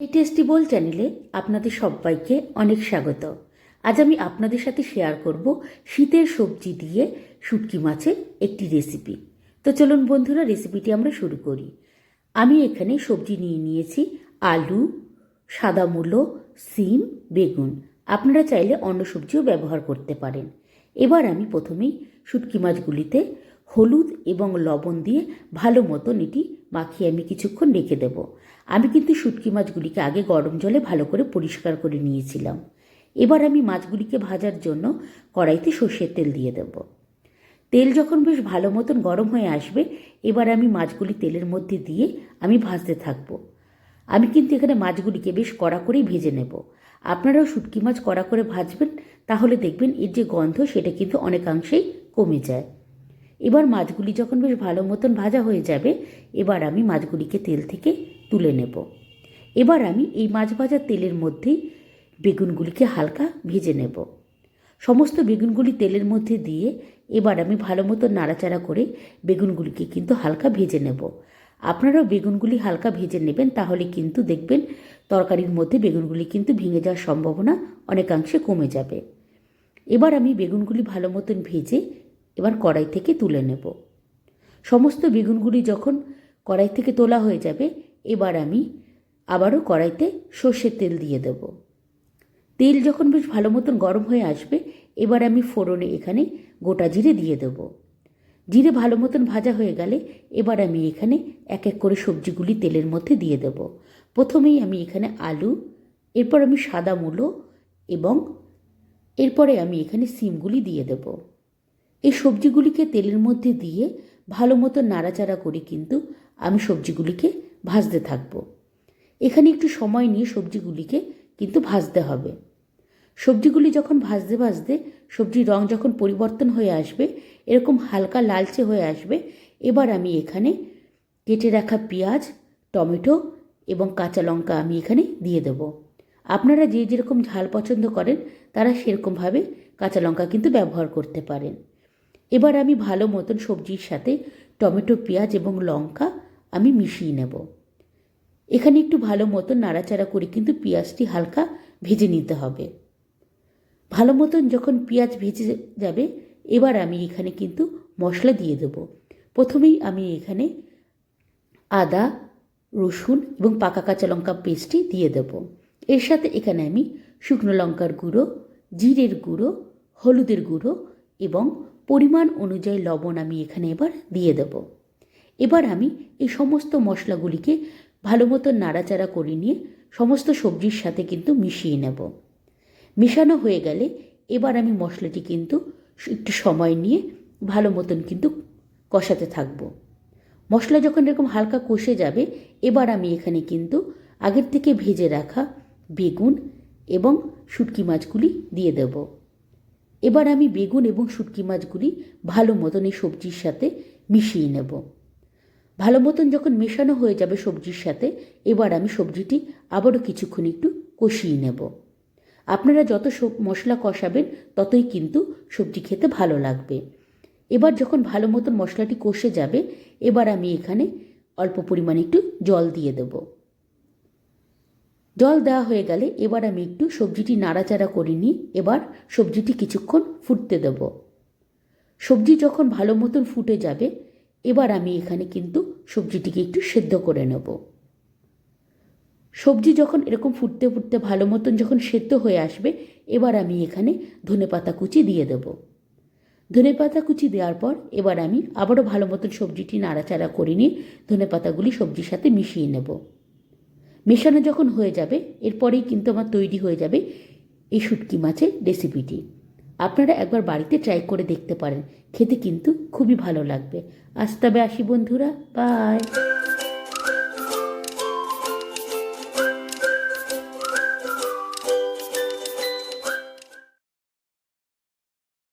Tasty বল চ্যানেলে আপনাদের সবাইকে অনেক স্বাগত। আজ আমি আপনাদের সাথে শেয়ার করব শীতের সবজি দিয়ে শুটকি মাছের একটি রেসিপি তো চলুন বন্ধুরা রেসিপিটি আমরা শুরু করি। আমি এখানে সবজি নিয়ে নিয়েছি আলু, সাদা মূলো, সিম, বেগুন। আপনারা চাইলে অন্য সবজিও ব্যবহার করতে পারেন। এবার আমি প্রথমেই শুটকি মাছগুলিতে হলুদ এবং লবণ দিয়ে ভালো মতন এটি মাখিয়ে আমি কিছুক্ষণ রেখে দেব। আমি কিন্তু শুটকি মাছগুলিকে আগে গরম জলে ভালো করে পরিষ্কার করে নিয়েছিলাম। এবার আমি মাছগুলিকে ভাজার জন্য কড়াইতে সর্ষের তেল দিয়ে দেব। তেল যখন বেশ ভালো মতন গরম হয়ে আসবে, এবার আমি মাছগুলি তেলের মধ্যে দিয়ে আমি ভাজতে থাকব। আমি কিন্তু এখানে মাছগুলিকে বেশ কড়া করেই ভেজে নেব। আপনারাও শুটকি মাছ কড়া করে ভাজবেন, তাহলে দেখবেন এর যে গন্ধ সেটা কিন্তু অনেকাংশেই কমে যায়। এবার মাছগুলি যখন বেশ ভালো মতন ভাজা হয়ে যাবে, এবার আমি মাছগুলিকে তেল থেকে তুলে নেব। এবার আমি এই মাছ ভাজার তেলের মধ্যেই বেগুনগুলিকে হালকা ভেজে নেব। সমস্ত বেগুনগুলি তেলের মধ্যে দিয়ে এবার আমি ভালো মতো নাড়াচাড়া করে বেগুনগুলিকে কিন্তু হালকা ভেজে নেব। আপনারাও বেগুনগুলি হালকা ভেজে নেবেন, তাহলে কিন্তু দেখবেন তরকারির মধ্যে বেগুনগুলি কিন্তু ভেঙে যাওয়ার সম্ভাবনা অনেকাংশে কমে যাবে। এবার আমি বেগুনগুলি ভালো মতন ভেজে এবার কড়াই থেকে তুলে নেব। সমস্ত বেগুনগুলি যখন কড়াই থেকে তোলা হয়ে যাবে, এবার আমি আবারও কড়াইতে সর্ষের তেল দিয়ে দেব। তেল যখন বেশ ভালো মতন গরম হয়ে আসবে, এবার আমি ফোড়নে এখানে গোটা জিরে দিয়ে দেব। জিরে ভালো মতন ভাজা হয়ে গেলে, এবার আমি এখানে এক এক করে সবজিগুলি তেলের মধ্যে দিয়ে দেব। প্রথমেই আমি এখানে আলু, এরপর আমি সাদা মূলো এবং এরপরে আমি এখানে সিমগুলি দিয়ে দেব। এই সবজিগুলিকে তেলের মধ্যে দিয়ে ভালো মতো নাড়াচাড়া করে কিন্তু আমি সবজিগুলিকে ভাজতে থাকব। এখানে একটু সময় নিয়ে সবজিগুলিকে কিন্তু ভাজতে হবে। সবজিগুলি যখন ভাজতে ভাজতে সবজির রং যখন পরিবর্তন হয়ে আসবে, এরকম হালকা লালচে হয়ে আসবে, এবার আমি এখানে কেটে রাখা পেঁয়াজ, টমেটো এবং কাঁচা লঙ্কা আমি এখানে দিয়ে দেব। আপনারা যে যেরকম ঝাল পছন্দ করেন, তারা সেরকমভাবে কাঁচা লঙ্কা কিন্তু ব্যবহার করতে পারেন। এবার আমি ভালো মতন সবজির সাথে টমেটো, পেঁয়াজ এবং লঙ্কা আমি মিশিয়ে নেব। এখানে একটু ভালো মতন নাড়াচাড়া করে কিন্তু পেঁয়াজটি হালকা ভেজে নিতে হবে। ভালো মতন যখন পেঁয়াজ ভেজে যাবে, এবার আমি এখানে কিন্তু মশলা দিয়ে দেব। প্রথমেই আমি এখানে আদা, রসুন এবং পাকা কাঁচা লঙ্কা পেস্টটি দিয়ে দেব। এর সাথে এখানে আমি শুকনো লঙ্কার গুঁড়ো, জিরের গুঁড়ো, হলুদের গুঁড়ো এবং পরিমাণ অনুযায়ী লবণ আমি এখানে এবার দিয়ে দেব। এবার আমি এই সমস্ত মশলাগুলিকে ভালো মতো নাড়াচাড়া করে নিয়ে সমস্ত সবজির সাথে কিন্তু মিশিয়ে নেব। মেশানো হয়ে গেলে এবার আমি মশলাটি কিন্তু একটু সময় নিয়ে ভালো মতন কিন্তু কষাতে থাকব। মশলা যখন এরকম হালকা কষে যাবে, এবার আমি এখানে কিন্তু আগের থেকে ভেজে রাখা বেগুন এবং শুটকি মাছগুলি দিয়ে দেব। এবার আমি বেগুন এবং শুটকি মাছগুলি ভালো মতন এই সবজির সাথে মিশিয়ে নেব। ভালো মতন যখন মেশানো হয়ে যাবে সবজির সাথে, এবার আমি সবজিটি আবারও কিছুক্ষণ একটু কষিয়ে নেব। আপনারা যত সব মশলা কষাবেন, ততই কিন্তু সবজি খেতে ভালো লাগবে। এবার যখন ভালো মতন মশলাটি কষে যাবে, এবার আমি এখানে অল্প পরিমাণে একটু জল দিয়ে দেব। জল দেওয়া হয়ে গেলে এবার আমি একটু সবজিটি নাড়াচাড়া করে নিই। এবার সবজিটি কিছুক্ষণ ফুটতে দেব। সবজি যখন ভালো মতন ফুটে যাবে, এবার আমি এখানে কিন্তু সবজিটিকে একটু সেদ্ধ করে নেব। সবজি যখন এরকম ফুটতে ফুটতে ভালো মতন যখন সেদ্ধ হয়ে আসবে, এবার আমি এখানে ধনে পাতা কুচি দিয়ে দেব। ধনে পাতা কুচি দেওয়ার পর এবার আমি আবারও ভালো মতন সবজিটি নাড়াচাড়া করে নিয়ে ধনে পাতাগুলি সবজির সাথে মিশিয়ে নেব। মেশানো যখন হয়ে যাবে, এরপরেই কিন্তু আমার তৈরি হয়ে যাবে এই শুটকি মাছের রেসিপিটি আপনারা একবার বাড়িতে ট্রাই করে দেখতে পারেন। খেতে কিন্তু খুবই ভালো লাগবে। আজ তবে আসি বন্ধুরা বাই